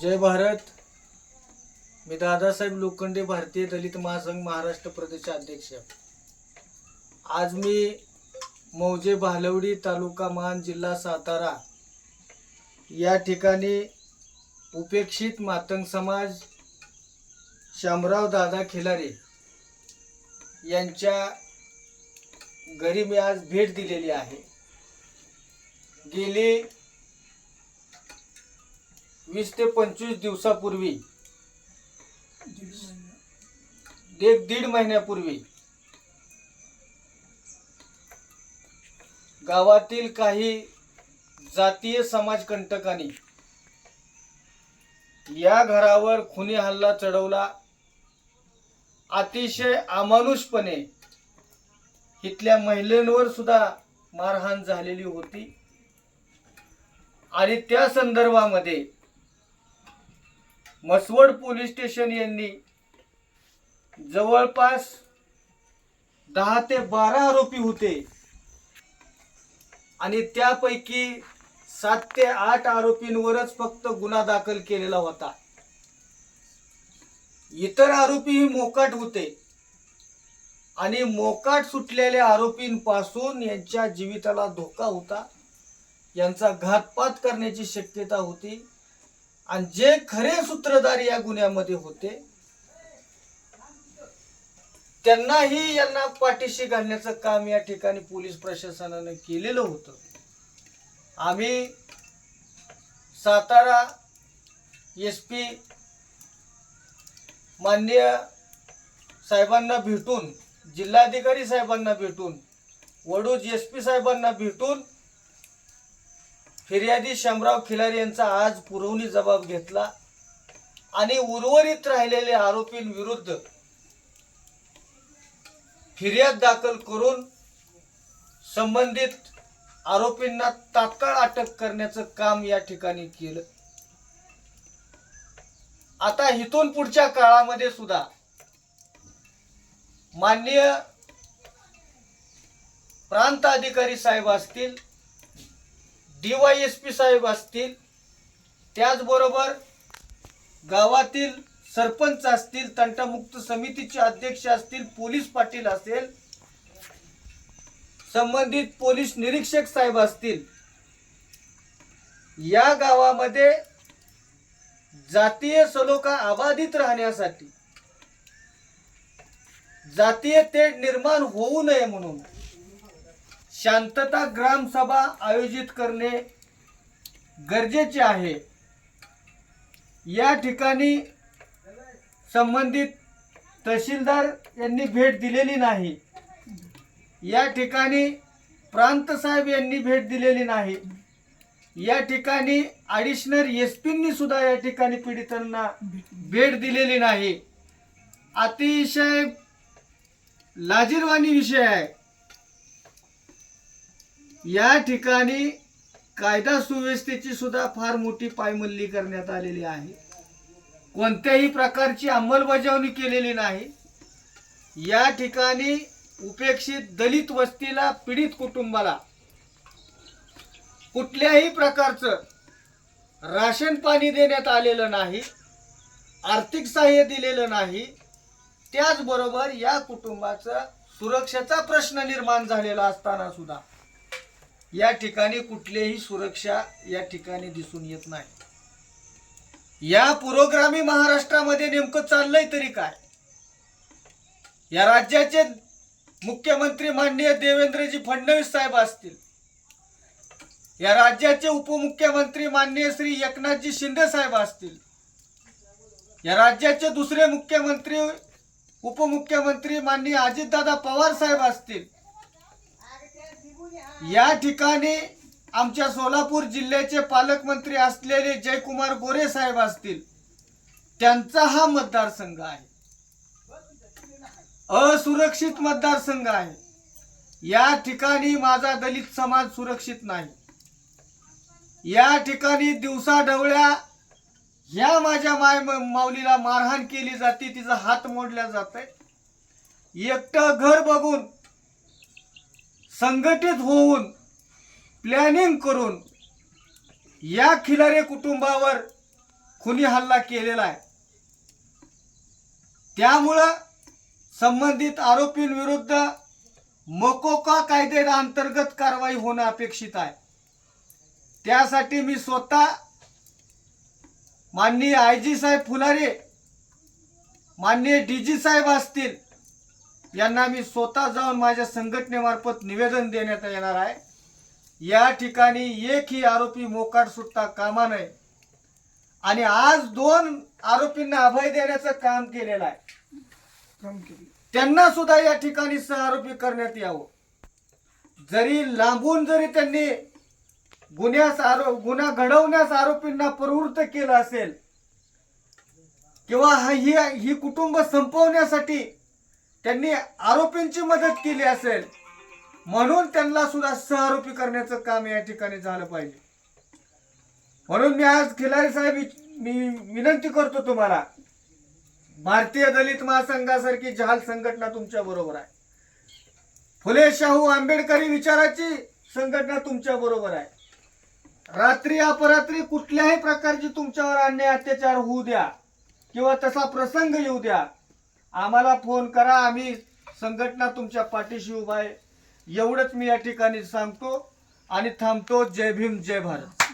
जय भारत. मी दादासाहेब लोखंडे भारतीय दलित महासंघ महाराष्ट्र प्रदेश अध्यक्ष. आज मी मौजे भालवडी तालुका मान जिल्हा सातारा या ठिकाणी उपेक्षित मातंग समाज शामराव दादा खिलारे यांच्या घरी मी आज भेट दिलेली आहे. गेली वीस ते पंचवीस दिवसापूर्वी. एक दीड महिन्यापूर्वी. गावातील काही जातीय समाजकंटकांनी या घरावर खुनी हल्ला चढवला. अतिशय अमानुषपणे इथल्या महिलांवर सुद्धा मारहाण झालेली होती. आणि त्या संदर्भामध्ये मसवड पोलीस स्टेशन यांनी जवळपास दहा ते बारा आरोपी होते. आणि त्यापैकी सात ते आठ आरोपींवरच फक्त गुन्हा दाखल केलेला होता. इतर आरोपीही मोकाट होते. आणि मोकाट सुटलेल्या आरोपींपासून यांच्या जीविताला धोका होता. यांचा घातपात करण्याची शक्यता होती. आणि जे खरे सूत्रधार या गुन्ह्यामध्ये होते त्यांनाही यांना पाठीशी घालण्याचं काम या ठिकाणी पोलीस प्रशासनानं केलेलं होतं. आम्ही सातारा एस पी मान्य साहेबांना भेटून जिल्हाधिकारी साहेबांना भेटून वडूज एस पी साहेबांना भेटून फिर्यादी शामराव खिलारी यांचा आज पुरवणी जबाब घेतला आणि उर्वरित राहिलेल्या आरोपींविरुद्ध फिर्याद दाखल करून संबंधित आरोपींना तात्काळ अटक करण्याचं काम या ठिकाणी केलं. आता इथून पुढच्या काळामध्ये सुद्धा माननीय प्रांत अधिकारी साहेब असतील डीवायएसपी साहेब असतील त्याचबरोबर गावातील सरपंच असतील तंटामुक्त समितीचे अध्यक्ष असतील पोलीस पाटील असेल संबंधित पोलीस निरीक्षक साहेब असतील या गावामध्ये जातीय सलोखा अबाधित राहण्यासाठी जातीय तेढ निर्माण होऊ नये म्हणून शांतता ग्रामसभा आयोजित करणे गरजेचे आहे. या ठिकाणी संबंधित तहसीलदार यांनी भेट दिलेली नाही. या ठिकाणी प्रांतसाहेब यांनी भेट दिलेली नाही. या ठिकाणी ॲडिशनल एस पींनी सुद्धा या ठिकाणी पीडितांना भेट दिलेली नाही. अतिशय लाजीरवाणी विषय आहे. या ठिकाणी कायदा सुव्यवस्थेची सुद्धा फार मोठी पायमल्ली करण्यात आलेली आहे. कोणत्याही प्रकारची अंमलबजावणी केलेली नाही. या ठिकाणी उपेक्षित दलित वस्तीला पीडित कुटुंबाला कुठल्याही प्रकारचं राशन पाणी देण्यात आलेलं नाही आर्थिक सहाय्य दिलेलं नाही. त्याचबरोबर या कुटुंबाचा सुरक्षेचा प्रश्न निर्माण झालेला असताना सुद्धा या ठिकाणी कुठलीही सुरक्षा या ठिकाणी दिसून येत नाही. या पुरोगामी महाराष्ट्रामध्ये नेमकं चाललंय तरी काय? या राज्याचे मुख्यमंत्री माननीय देवेंद्रजी फडणवीस साहेब असतील. या राज्याचे उपमुख्यमंत्री माननीय श्री एकनाथजी शिंदे साहेब असतील. या राज्याचे दुसरे मुख्यमंत्री उपमुख्यमंत्री माननीय अजितदादा पवार साहेब असतील. या ठिकाणी आमच्या सोलापूर जिल्ह्याचे पालकमंत्री असलेले जयकुमार गोरे साहेब असतील. त्यांचा हा मतदारसंघ आहे. असुरक्षित मतदारसंघ आहे. या ठिकाणी माझा दलित समाज सुरक्षित नाही. या ठिकाणी दिवसा ढवळ्या ह्या माझ्या माय माऊलीला मारहाण केली जाते तिचा हात मोडला जात एकटं घर बघून संघटित होऊन प्लॅनिंग करून या खिलारे कुटुंबावर खुनी हल्ला केलेला आहे. त्यामुळं संबंधित आरोपींविरुद्ध मकोका कायद्याअंतर्गत कारवाई होणं अपेक्षित आहे. त्यासाठी मी स्वतः माननीय आय जी साहेब फुलारे माननीय डी जी साहेब असतील यांना मी स्वतः जाऊन माझ्या संघटनेमार्फत निवेदन देण्यात येणार आहे. या ठिकाणी एकही आरोपी मोकाट सुटता कामा नये. आणि आज दोन आरोपींना अभय देण्याचं काम केलेलं आहे. त्यांना सुद्धा या ठिकाणी सहआरोपी करण्यात यावं. जरी लांबून जरी त्यांनी गुन्ह्यास आरो गुन्हा घडवण्यास आरोपींना प्रवृत्त केलं असेल किंवा हा- ही ही कुटुंब संपवण्यासाठी त्यांनी आरोपींची मदत केली असेल म्हणून त्यांना सुद्धा सहआरोपी करण्याचं काम या ठिकाणी झालं पाहिजे. म्हणून मी आज खिलारी साहेब मी विनंती करतो तुम्हाला भारतीय दलित महासंघासारखी जहाल संघटना तुमच्या बरोबर आहे. फुले शाहू आंबेडकरी विचाराची संघटना तुमच्या बरोबर आहे. रात्री अपरात्री कुठल्याही प्रकारची तुमच्यावर अन्याय अत्याचार होऊ द्या किंवा तसा प्रसंग येऊ द्या आम्हाला फोन करा आम्ही संघटना तुमच्या पाठीशी उभा आहे. एवढंच मी या ठिकाणी सांगतो आणि थांबतो. जय भीम जय भारत.